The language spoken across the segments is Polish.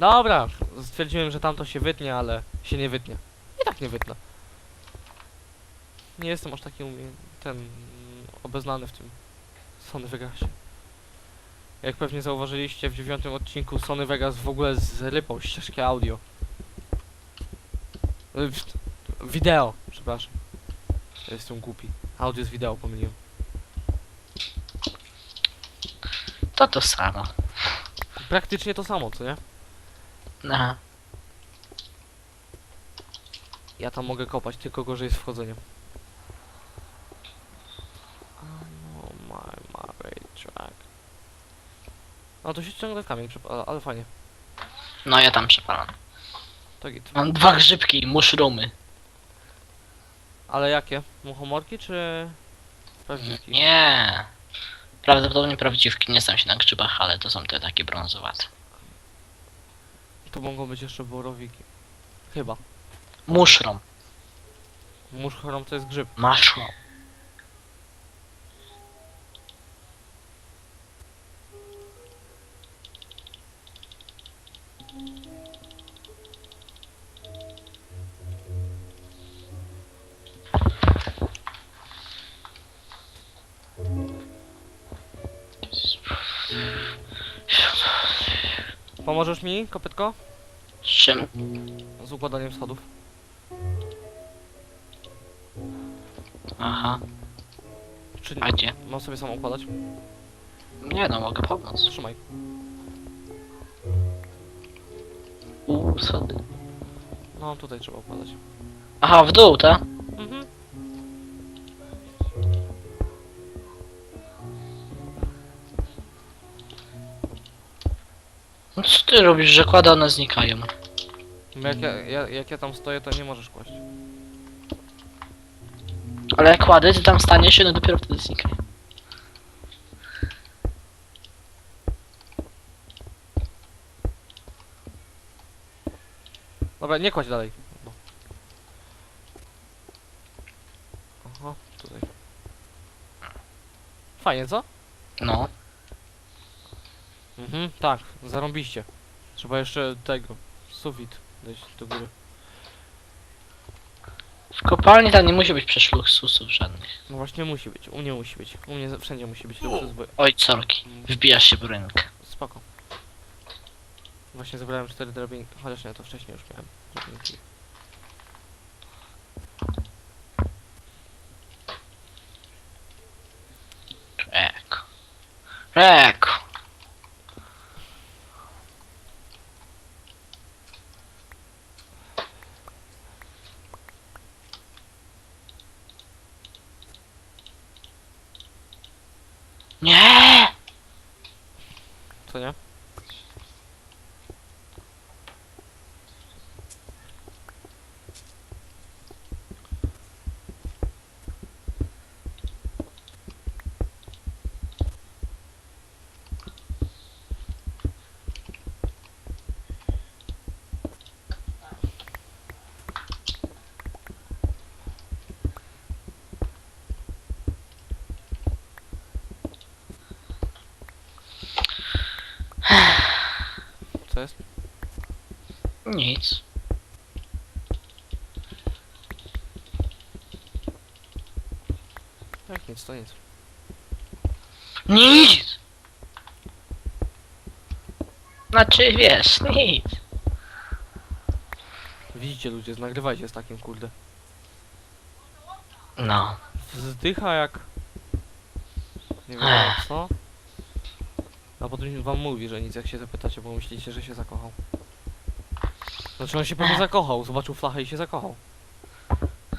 Dobra, stwierdziłem, że tamto się wytnie, ale się nie wytnie. I tak nie wytnę. Nie jestem aż taki ten... obeznany w tym Sony Vegasie. Jak pewnie zauważyliście w dziewiątym odcinku Sony Vegas w ogóle zrypał ścieżkę audio. Y, Wideo, przepraszam. Jestem głupi. Audio z wideo pomyliłem. To to samo. Praktycznie to samo, co nie? Aha. Ja tam mogę kopać, tylko gorzej z wchodzeniem. Oh, my married track. No to się ciągle kamień, przep- ale, fajnie. No ja tam przepalam. To git. Mam dwa grzybki, mushroomy. Ale jakie? Muchomorki czy... Prawdziwki? Nie. Prawdopodobnie prawdziwki, nie znam się na grzybach, ale to są te takie brązowate. To mogą być jeszcze borowiki. Chyba. Mushroom. Muszchorom to jest grzyb. Mushroom. Pomożesz mi, kopytko? Czym? Z układaniem schodów. Aha. Czy A gdzie? Mam sobie sam układać? Nie no, mogę pomóc. Trzymaj. Uuu, schody. No tutaj trzeba układać. Aha, w dół, tak? Mhm. Ty robisz, że kłady one znikają? Jak ja, ja, jak ja tam stoję, to nie możesz kłaść. Ale jak kłady, ty tam staniesz się, no dopiero wtedy znikają. Dobra, nie kładź dalej. No. Aha, tutaj. Fajnie, co? No. Mhm, tak, zarąbiście. Trzeba jeszcze tego, sufit dać do góry. W kopalni tam nie musi być przecież luksusów żadnych. No właśnie musi być, u mnie musi być. U mnie wszędzie musi być luksus, bo... Oj, sorki. Wbijasz się w rynkę. Spoko. Właśnie zebrałem cztery drabinki, chociaż nie, to wcześniej już miałem drabinki. Rek. Rek. Nie! Co nie? Co jest? Nic. Jak nic, to nic. Nic! Znaczy, wiesz, nic. Widzicie ludzie, nagrywajcie z takim kurde. No. Zdycha jak... Nie wiem Ech. co? A potem wam mówi, że nic jak się zapytacie, bo myślicie, że się zakochał. Znaczy on się pewnie zakochał, zobaczył flachę i się zakochał.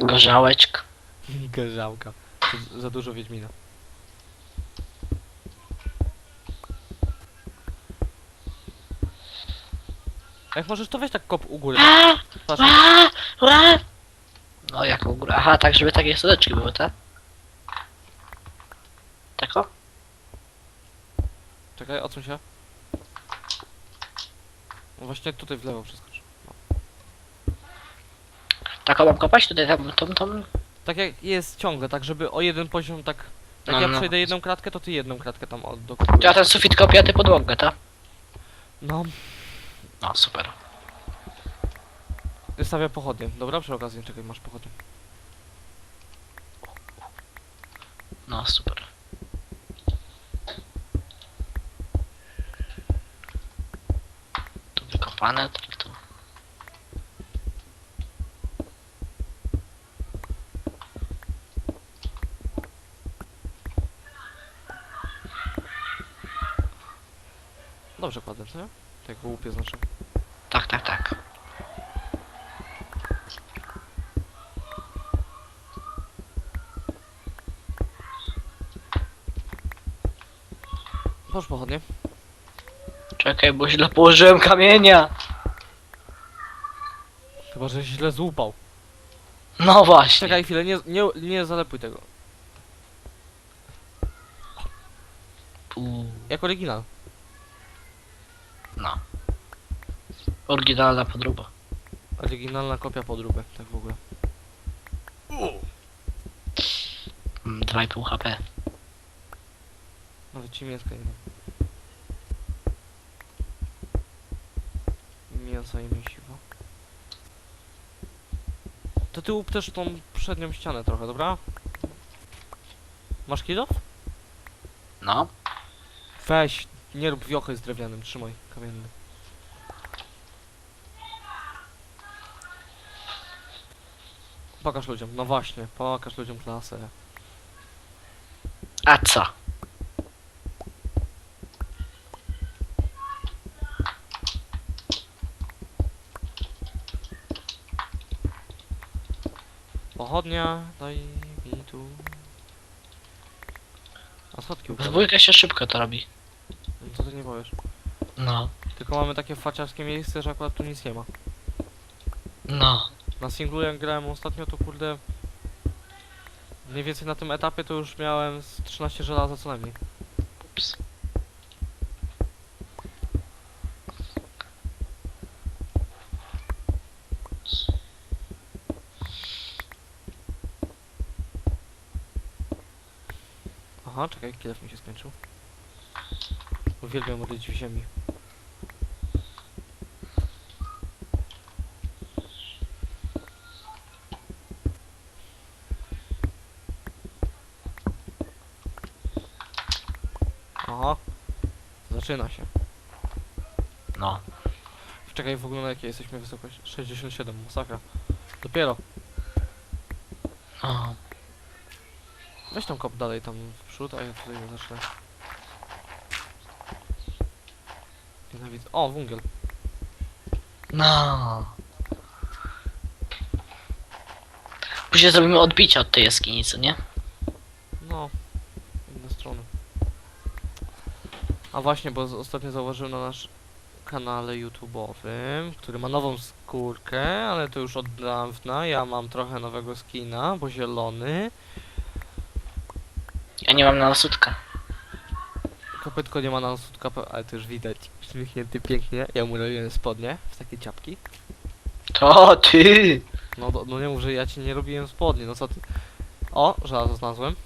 Gorzałeczka. Gerzałka. Za dużo Wiedźmina. Jak możesz to weź tak kop u góry. A, Patrz, a, a. No? Aha, tak, żeby takie sodeczki były, tak? Tak o? czekaj, odsuń się. No właśnie tutaj w lewo przeskocz. Tak o mam kopać tutaj, tam, tam, tam. Tak jak jest ciągle, tak żeby o jeden poziom tak... Jak No, ja no. przejdę jedną kratkę, to ty jedną kratkę tam od- To ja ten sufit kopię, a ty podłogę, tak? No. No, super. Stawiam pochodnie. Dobra, przy okazji, czekaj, masz pochodnie. No, super. Tu wykopane, to tu. Dobrze kładę, co nie? Tak łupie znaczy. Tak, tak, tak. Masz pochodnie. Czekaj, bo źle położyłem kamienia. Chyba, że źle złupał. No właśnie. Czekaj chwilę, nie, nie, nie zalepuj tego. Jak oryginal. No. Oryginalna podróba. Oryginalna kopia podróbek, tak w ogóle. Mm, 2,5 HP. Nawet ci mięska nie dam. Mięsa i mięsiwo. To ty łup też tą przednią ścianę trochę, dobra? Masz kilof? No. Weź, nie rób wiochy z drewnianym, trzymaj, kamienny. Pokaż ludziom, no właśnie, pokaż ludziom klasę. A co? Pochodnia, daj mi tu. A schodki dwójkę się szybko to robi. Ty nie powiesz? No. Tylko mamy takie faciarskie miejsce, że akurat tu nic nie ma. No. Na singlu jak grałem ostatnio to kurde... Mniej więcej na tym etapie to już miałem z 13 żelaza co najmniej. Ups. Aha, czekaj, kielew mi się skończył. Uwielbiam modlić w ziemi. Aha. Zaczyna się. No. Czekaj, w ogóle na jakiej jesteśmy wysokości? 67, masakra. Dopiero. No. Weź tam kop dalej tam w przód, a ja tutaj zacznę. Nienawidzę. O, wungiel. No. Później zrobimy odbicie od tej jaskini, co nie? No, inne strony. A właśnie, bo z- ostatnio zauważyłem na nasz kanale YouTube'owym, który ma nową skórkę, ale to już od dawna. Ja mam trochę nowego skina, bo zielony. Ja nie mam na nasutka. Kopytko nie ma na sutka, ale to już widać. Uśmiechnięty pięknie. Ja mu robiłem spodnie w takie ciapki. To ty! No, do- no nie mów, że ja ci nie robiłem spodnie, no co ty. O, żelazo znalazłem.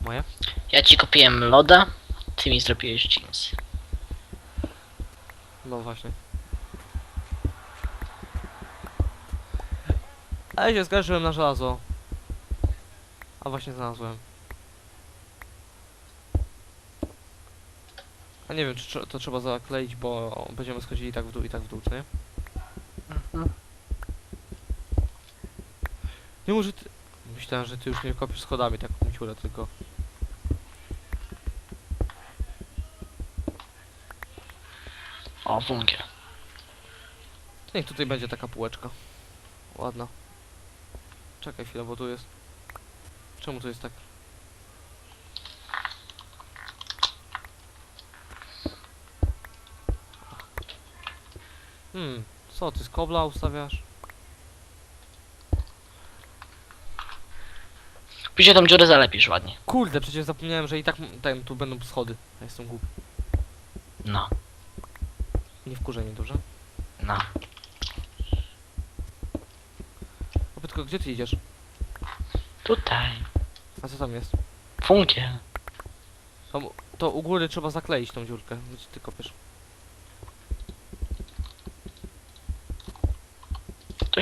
Moje. Ja ci kupiłem loda, ty mi zrobiłeś jeans. No właśnie. A ja się zgarzyłem na żelazo. A właśnie znalazłem. A nie wiem, czy to trzeba zakleić, bo będziemy schodzili i tak w dół i tak w dół, co nie? Nie może ty... Myślałem, że ty już nie kopisz schodami tak ciurę, tylko... O. To niech tutaj będzie taka półeczka. Ładna. Czekaj chwilę, bo tu jest... Czemu to jest tak? Hmm, co ty z kobla ustawiasz? Później tą dziurę zalepisz ładnie. Kurde, przecież zapomniałem, że i tak m- ten, tu będą schody. Ja jestem głupi. No, Nie wkurzenie, dobrze? no. Opytko, gdzie ty idziesz? Tutaj. A co tam jest? Wungiel. To, to u góry trzeba zakleić tą dziurkę, gdzie ty kopiesz.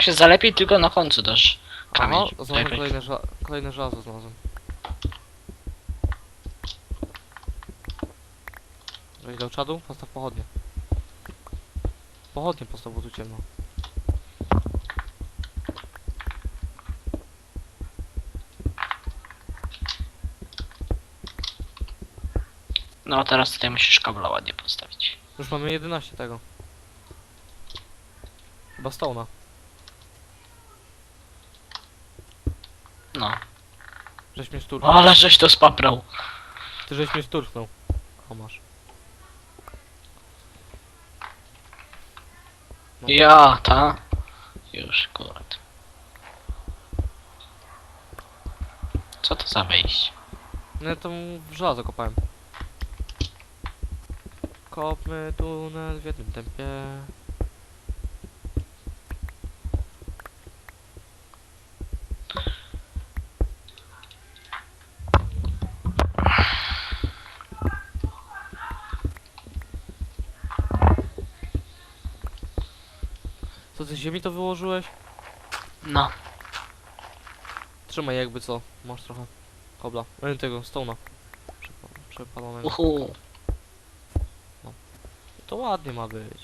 To się zalepi tylko na końcu też. Aha, Kamień. Lepiej. kolejne, ża kolejne żelazo znalazłem. Weź do czadu, postaw pochodnie. Pochodnie postaw, bo tu ciemno. No teraz tutaj musisz kabla ładnie postawić. Już mamy 11 tego. Chyba Stone'a. No. Żeś mnie szturchnął. Ale żeś to spaprał. Ty żeś mnie szturchnął. O masz. No. Ja, ta. Już, akurat. Co to za wejście? No ja tam żelazo kopałem. Kopmy tunel w jednym tempie. Co ty z ziemi to wyłożyłeś? No. Trzymaj jakby co, masz trochę kobla. E, tego, stona. Przepa- Przepalonego. Uhu. To ładnie ma być.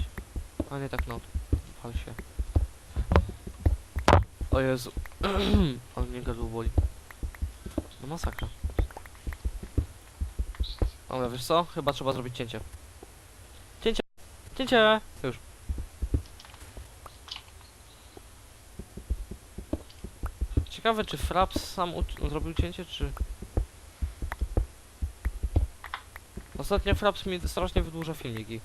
A nie tak no. Pal się. O Jezu. Ale mnie gardło boli. No masakra. Dobra, wiesz co? Chyba trzeba zrobić cięcie. Cięcie! Cięcie! Już. Ciekawe, czy Fraps sam zrobił cięcie, czy... Ostatnio Fraps mi strasznie wydłuża filmiki.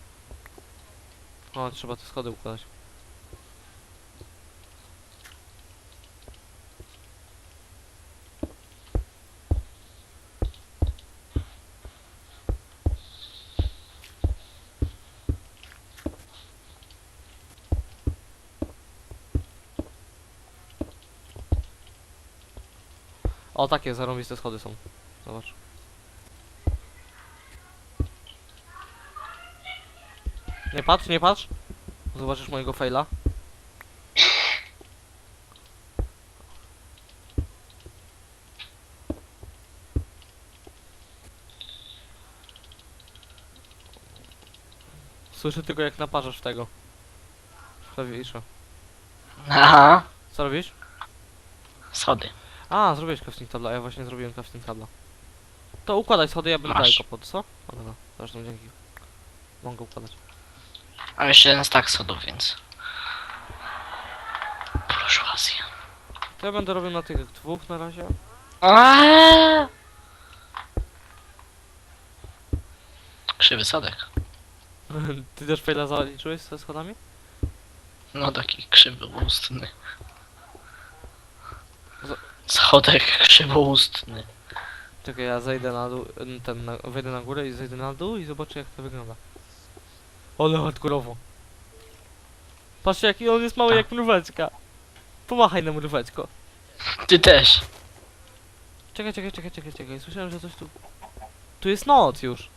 O, trzeba te schody układać. O, takie zarąbiste schody są. Zobacz. Nie patrz, nie patrz. Zobaczysz mojego faila. Słyszę tylko jak naparzasz w tego. W klawisze. Aha. Co robisz? Schody. A, zrobiłeś crafting tabla, ja właśnie zrobiłem crafting tabla. To układaj schody, ja będę Masz. dalej kopał, co? O, dobra, zresztą dzięki. Mogę układać. A jeszcze jeden stack schodów, więc. Burżuazja. To ja będę robił na tych dwóch na razie. Aaaa! Krzywy sadek. Ty też faila zaliczyłeś ze schodami? No taki krzywoustny. Z- Schodek krzywoustny. Czekaj, ja zejdę na dół, ten, na, wejdę na górę i zejdę na dół i zobaczę jak to wygląda. Ale hardkorowo. Patrzcie jaki on jest mały Tak. jak mróweczka. Pomachaj na mróweczko. Ty też. Czekaj, czekaj, czekaj, czekaj, czekaj, słyszałem, że coś tu... Tu jest noc już.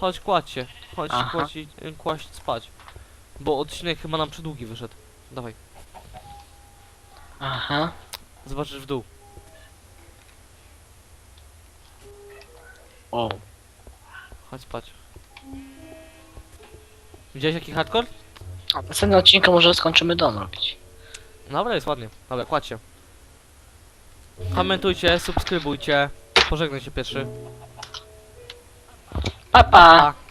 Chodź, kładź się. Chodź, Aha. kładź, i- y, kłaść spać. Bo odcinek chyba nam przydługi wyszedł. Dawaj, Aha. Zobaczysz w dół. O. Chodź spać. Widziałeś jaki hardcore? A w następnym odcinku może skończymy dom robić. Dobra, jest ładnie. Dobra, kładź się. Komentujcie, subskrybujcie. Pożegnaj się pierwszy. Pa pa! Pa.